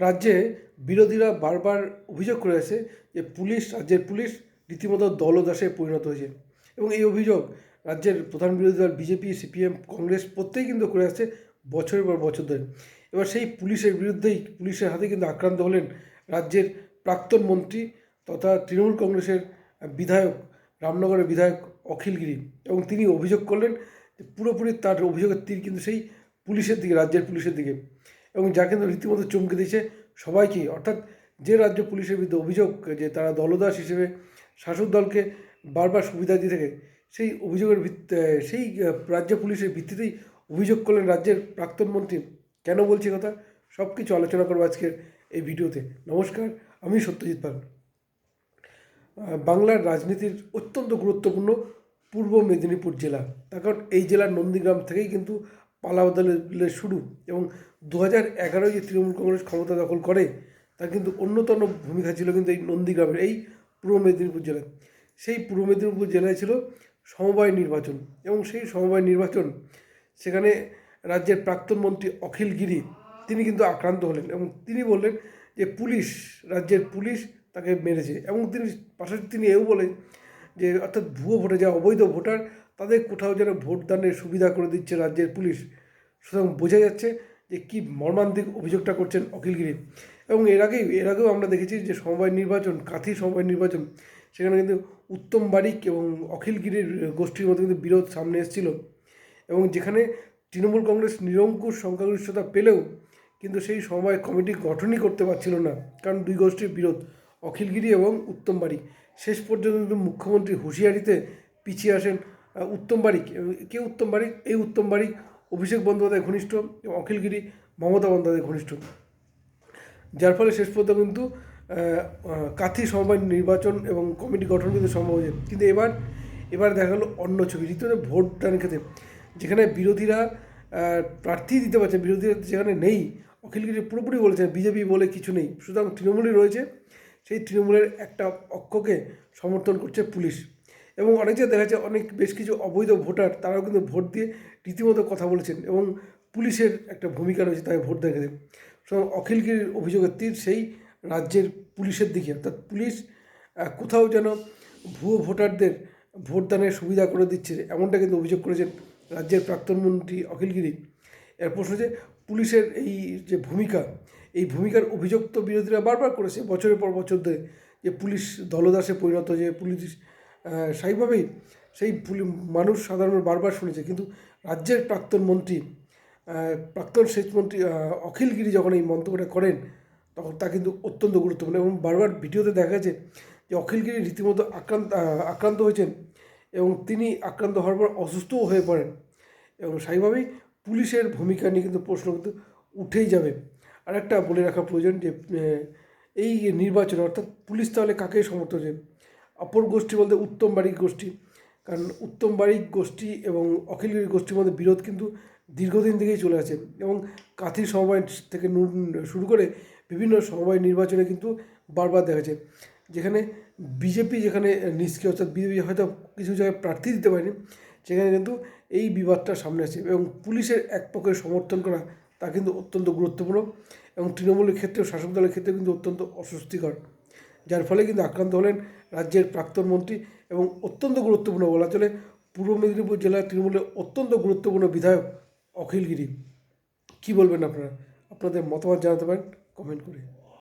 রাজ্যে বিরোধীরা বারবার অভিযোগ করে আছে যে পুলিশ, রাজ্যের পুলিশ রীতিমতো দলদাসে পরিণত হয়েছে। এবং এই অভিযোগ রাজ্যের প্রধান বিরোধী দল, বিজেপি, সিপিএম, কংগ্রেস প্রত্যেকেই কিন্তু করে আসছে বছরের পর বছর ধরে। এবার সেই পুলিশের বিরুদ্ধেই পুলিশের হাতে কিন্তু আক্রান্ত হলেন রাজ্যের প্রাক্তন মন্ত্রী তথা তৃণমূল কংগ্রেসের বিধায়ক, রামনগরের বিধায়ক অখিল গিরি। এবং তিনি অভিযোগ করলেন পুরোপুরি তার অভিযোগের তীর কিন্তু সেই পুলিশের দিকে, রাজ্যের পুলিশের দিকে। এবং যা কিন্তু রীতিমতো চমকে দিয়েছে সবাইকেই অর্থাৎ যে রাজ্য পুলিশের বিরুদ্ধে অভিযোগ যে তারা দলদাস হিসেবে শাসক দলকে বারবার সুবিধা দিয়ে থাকে, সেই অভিযোগের ভিত্তি সেই রাজ্য পুলিশের ভিত্তিতেই অভিযোগ করলেন রাজ্যের প্রাক্তন মন্ত্রী। কেন বলছি কথা? সব কিছু আলোচনা করব আজকের এই ভিডিওতে। নমস্কার, আমি সত্যজিৎ পাল। বাংলার রাজনীতির অত্যন্ত গুরুত্বপূর্ণ পূর্ব মেদিনীপুর জেলা। তার কারণ এই জেলার নন্দীগ্রাম থেকেই কিন্তু পালাবদলের শুরু এবং দু হাজার এগারোয় যে তৃণমূল কংগ্রেস ক্ষমতা দখল করে, তার কিন্তু অন্যতম ভূমিকা ছিল কিন্তু এই নন্দীগ্রামের, এই পূর্ব মেদিনীপুর জেলায়। সেই পূর্ব মেদিনীপুর জেলায় ছিল সমবায় নির্বাচন এবং সেই সমবায় নির্বাচন সেখানে রাজ্যের প্রাক্তন মন্ত্রী অখিল গিরি, তিনি কিন্তু আক্রান্ত হলেন এবং তিনি বললেন যে পুলিশ, রাজ্যের পুলিশ তাকে মেরেছে এবং তিনি, পাশাপাশি তিনি এও বলেন যে অর্থাৎ ভুয়ো ভোটে যা অবৈধ ভোটার, তাদের কোথাও যেন ভোটদানের সুবিধা করে দিচ্ছে রাজ্যের পুলিশ। সুতরাং বোঝা যাচ্ছে যে কি মর্মান্তিক অভিযোগটা করছেন অখিলগিরি এবং এর আগেই, এর আগেও আমরা দেখেছি যে সমবায় নির্বাচন, কাঁথি সমবায় নির্বাচন, সেখানে কিন্তু উত্তম বারিক এবং অখিলগিরির গোষ্ঠীর মধ্যে কিন্তু বিরোধ সামনে এসেছিল। এবং যেখানে তৃণমূল কংগ্রেস নিরঙ্কুশ সংখ্যাগরিষ্ঠতা পেলেও কিন্তু সেই সময় কমিটি গঠনই করতে পারছিল না, কারণ দুই গোষ্ঠীর বিরোধ অখিলগিরি এবং উত্তম বারিক। শেষ পর্যন্ত মুখ্যমন্ত্রী হুঁশিয়ারিতে পিছিয়ে আসেন উত্তম বারিক। কে উত্তম বারিক? এই উত্তম বারিক অভিষেক বন্দ্যোপাধ্যায় ঘনিষ্ঠ এবং অখিলগিরি মমতা বন্দ্যোপাধ্যায় ঘনিষ্ঠ। যার ফলে শেষ পর্যন্ত কিন্তু কাথি সমবায় নির্বাচন এবং কমিটি গঠন কিন্তু সম্ভব হয়েছে। কিন্তু এবার এবার দেখা গেলো অন্য ছবি রীতিমতো ভোট দান খেতে যেখানে বিরোধীরা প্রার্থী দিতে পারছে, বিরোধীরা যেখানে নেই, অখিলগিরি পুরোপুরি বলেছেন বিজেপি বলে কিছু নেই। সুতরাং তৃণমূলই রয়েছে। সেই তৃণমূলের একটা পক্ষকে সমর্থন করছে পুলিশ। এবং অনেক জায়গায় দেখা যাচ্ছে অনেক বেশ কিছু অবৈধ ভোটার, তারাও কিন্তু ভোট দিয়ে রীতিমতো কথা বলেছেন এবং পুলিশের একটা ভূমিকা রয়েছে তাই ভোট দেখে সুতরাং অখিলগিরির অভিযোগের তীর সেই রাজ্যের পুলিশের দিকে। অর্থাৎ পুলিশ কোথাও যেন ভুয়ো ভোটারদের ভোটদানের সুবিধা করে দিচ্ছে। এমনটা কিন্তু অভিযোগ করেছেন রাজ্যের প্রাক্তন মন্ত্রী অখিলগিরি এর প্রশ্ন যে পুলিশের এই যে ভূমিকা, এই ভূমিকার অভিযোগ তো বিরোধীরা বারবার করেছে বছরের পর বছর ধরে যে পুলিশ দলদাসে পরিণত যে পুলিশ স্বাভাবিকভাবেই সেই মানুষ সাধারণ বারবার শুনেছে। কিন্তু রাজ্যের প্রাক্তন মন্ত্রী প্রাক্তন সেচমন্ত্রী অখিলগিরি যখন এই মন্তব্যটা করেন, তখন তা কিন্তু অত্যন্ত গুরুত্বপূর্ণ এবং বারবার ভিডিওতে দেখা গেছে যে অখিলগিরি রীতিমতো আক্রান্ত আক্রান্ত হয়েছেন এবং তিনি আক্রান্ত হওয়ার পর অসুস্থও হয়ে পড়েন এবং স্বাভাবিকভাবেই পুলিশের ভূমিকা নিয়ে কিন্তু প্রশ্ন কিন্তু উঠেই যাবে। আর একটা বলে রাখা প্রয়োজন যে এই নির্বাচন অর্থাৎ পুলিশ তাহলে কাকে সমর্থন করছে অপর গোষ্ঠী বলতে উত্তম বাড়িক গোষ্ঠী। কারণ উত্তম বাড়িক গোষ্ঠী এবং অখিলগিরি গোষ্ঠীর মধ্যে বিরোধ কিন্তু দীর্ঘদিন থেকেই চলে আছে এবং কাথি সমবায় থেকে শুরু করে বিভিন্ন সমবায় নির্বাচনে কিন্তু বারবার দেখা যাচ্ছে যেখানে বিজেপি যেখানে নিষ্ক্রিয়, অর্থাৎ বিজেপি হয়তো কিছু জায়গায় প্রার্থী দিতে পারেনি সেখানে কিন্তু এই বিবাদটা সামনে আসছে এবং পুলিশের এক পক্ষের সমর্থন করা তা কিন্তু অত্যন্ত গুরুত্বপূর্ণ এবং তৃণমূলের ক্ষেত্রেও, শাসক দলের ক্ষেত্রে কিন্তু অত্যন্ত অস্বস্তিকর। যার ফলে কিন্তু আক্রান্ত হলেন রাজ্যের প্রাক্তন মন্ত্রী এবং অত্যন্ত গুরুত্বপূর্ণ বলা চলে পূর্ব মেদিনীপুর জেলার তৃণমূলের অত্যন্ত গুরুত্বপূর্ণ বিধায়ক অখিলগিরি কী বলবেন আপনারা? আপনাদের মতামত জানাতে পারেন কমেন্ট করে।